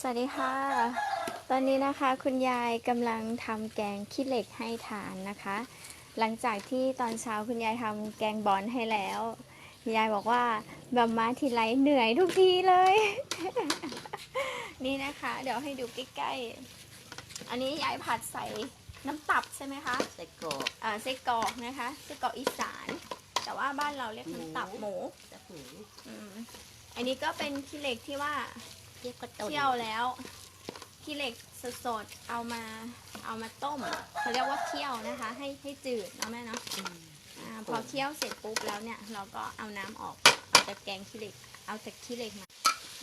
สวัสดีค่ะ ตอนนี้นะคะคุณยายกำลังทำแกงขี้เหล็กให้ทานนะคะ หลังจากที่ตอนเช้าคุณยายทำแกงบอนให้แล้วคุณยายบอกว่าแบบมาทีไรเหนื่อยทุกทีเลย นี่นะคะ เดี๋ยวให้ดูใกล้ๆ อันนี้ยายผัดใส่น้ำตับใช่ไหมคะใส่กรอกอ่าไส้กรอกนะคะไส้กรอกอีสาน แต่ว่าบ้านเราเรียกน้ำตับหมูจับหมูอืมอันนี้ก็เป็นขี้เหล็กที่ว่า เทียบกระตุ้นเคี่ยวแล้วขี้เหล็กสดๆเอามาเอามาต้มเขาเรียกว่าเคี่ยวนะคะ ให้ให้จืดเนาะแม่เนาะอืมอาพอเคี่ยวเสร็จปุ๊บแล้วเนี่ยเราก็เอาน้ำออกเอาแต่แกงขี้เหล็ก เอาแต่ขี้เหล็กมา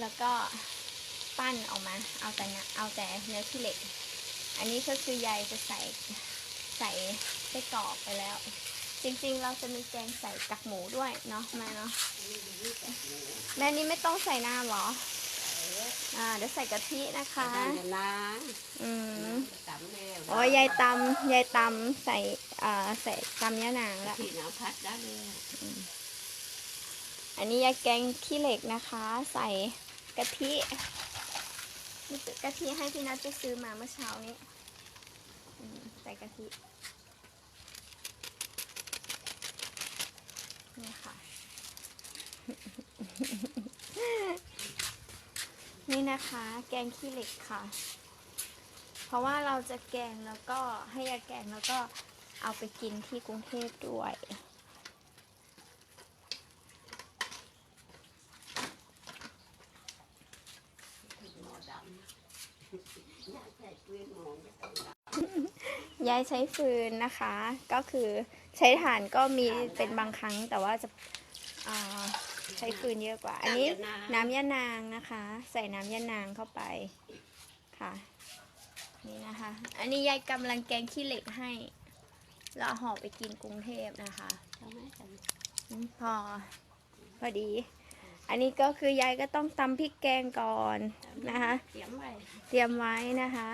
แล้วก็ปั้นออกมา เอาแต่เนื้อเอาแต่เนื้อขี้เหล็ก อันนี้ก็คือยายจะใส่ใส่ไส้กรอกไปแล้ว จริงๆ เราจะมีแกงใส่กักหมูด้วยเนาะแม่เนาะแม่นี่ไม่ต้องใส่น้ำเหรออ่า เดี๋ยวใส่กะทินะคะน้ำจะล้างอืมตำแล้วอ๋อยายตำยายตำใส่อ่าใส่ตำยะนางละที่น้ำพัดได้เลยอันนี้ยายแกงขี้เหล็กนะคะ ใส่กะทินี่กะทิให้พี่นัทไปซื้อมาเมื่อเช้านี้อืมใส่กะทินี่ค่ะ นี่นะคะ แกงขี้เหล็กค่ะ เพราะว่าเราจะแกงแล้วก็ให้ยาแกงแล้วก็เอาไปกินที่กรุงเทพด้วยยายใช้ฟืนนะคะ ก็คือใช้ถ่านก็มีเป็นบางครั้งแต่ว่าจะอ่า ใช้ฟืนเยอะกว่า อันนี้ำน้ำยะนางนะคะ ใส่น้ำยะนางเข้าไปค่ะ นี่นะคะ อันนี้ยายกำลังแกงขี้เหล็กให้แล้วเอาห่อไปกินกรุงเทพนะคะใช่ไหมใช่ไหมอืมพอพอดี อันนี้ก็คือยายก็ต้องตำพริกแกงก่อนนะคะ เตรียมไว้เตรียมไว้นะคะ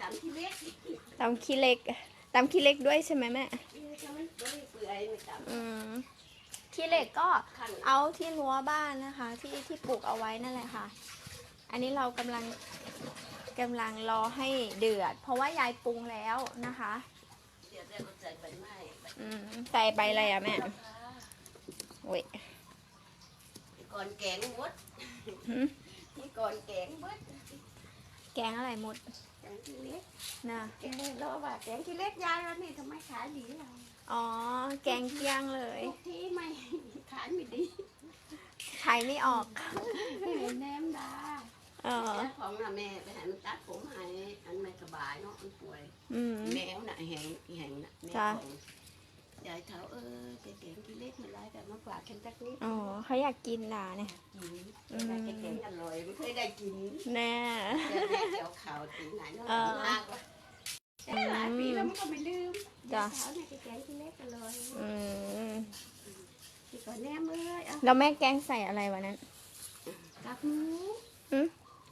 ตำที่เล็กตำขี้เหล็กตำขี้เหล็กด้วยใช่ไหมแม่จะมันไม่เปื่อยไม่ตำอืม ขี้เหล็กก็ขั้นเอาที่รั้วบ้านนะคะ ที่ที่ปลูกเอาไว้นั่นแหละค่ะ อันนี้เรากำลังกำลังรอให้เดือด เพราะว่ายายปรุงแล้วนะคะเดี๋ยวเราใส่ใบไม้ใบอืมใส่ใบอะไรอะแม่โอ้ยก่อนแกงมดหืมที่ก่อนแกงมดแกงอะไรหมดแกงที่เล็ก นะแกงรอว่าแกงที่เล็กยายแล้วนี่ทำไมขายดีเราอ๋อ แกงเกี้ยงเลย ทุกที่ไม่ขายไม่ดีขายไม่ออกแนมดาเออแล้วของน่ะแม่ไปให้มันตัดผมให้อันไม่สบายเนาะมันป่วย อืม แมวน่ะแหงแหงน่ะแมวจ้ะ ของยายเท้าเออแกเก่งที่เล็กมาไล่แต่มาฝากฉันจักนิดอ๋อเขาอยากกินด่าเนี่ยกินแกแกเก่งอร่อย ไม่เคยได้กินแน่เดี๋ยวแม่จะเอาข่าวตีไหนเนาะเออมากว่ะแต่หลายปีแล้วมันก็ไม่ลืมจ้ะยายเท้าเนี่ยแกเก่งที่เล็กอร่อยอืมที่ก่อนแนมเอ้ยเอาแล้วแม่แกงใส่อะไรวันนั้น กากหมูอืม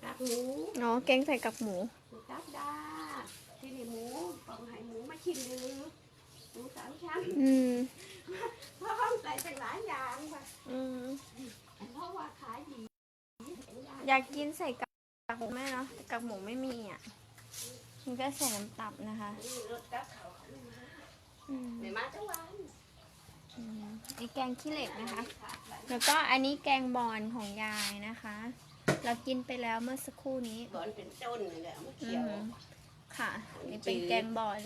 กากหมูอ๋อแกงใส่กับหมูกากดาที่นี่หมูปองให้หมูมาชิมดูหมูสามชั้นอืมเพราะว่าใส่เป็นหลายอย่างว่ะอืมเพราะว่าขายดี อยากกินใส่กับกับหมูแม่เนาะแต่กับหมูไม่มีอะมันก็ใส่น้ำตับนะคะนี่รถกับเขาอืมไม่มาทั้งวันอืมไอแกงขี้เหล็กนะคะ แล้วก็อันนี้แกงบอนของยายนะคะ เรากินไปแล้วเมื่อสักครู่นี้ก่อนเป็นต้นนี่แหละมาอืเขียวมค่ะ นี่เป็นแกงบอน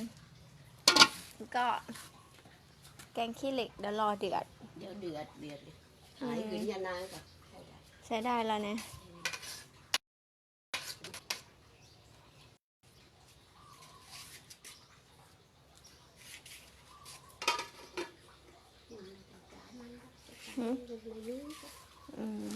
แล้วก็ แกงขี้เหล็กเดี๋ยวรอเดือดเดี๋ยวเดือดเดือดหายขึ้นยานางกับใช้ได้แล้วนะ หืมอืม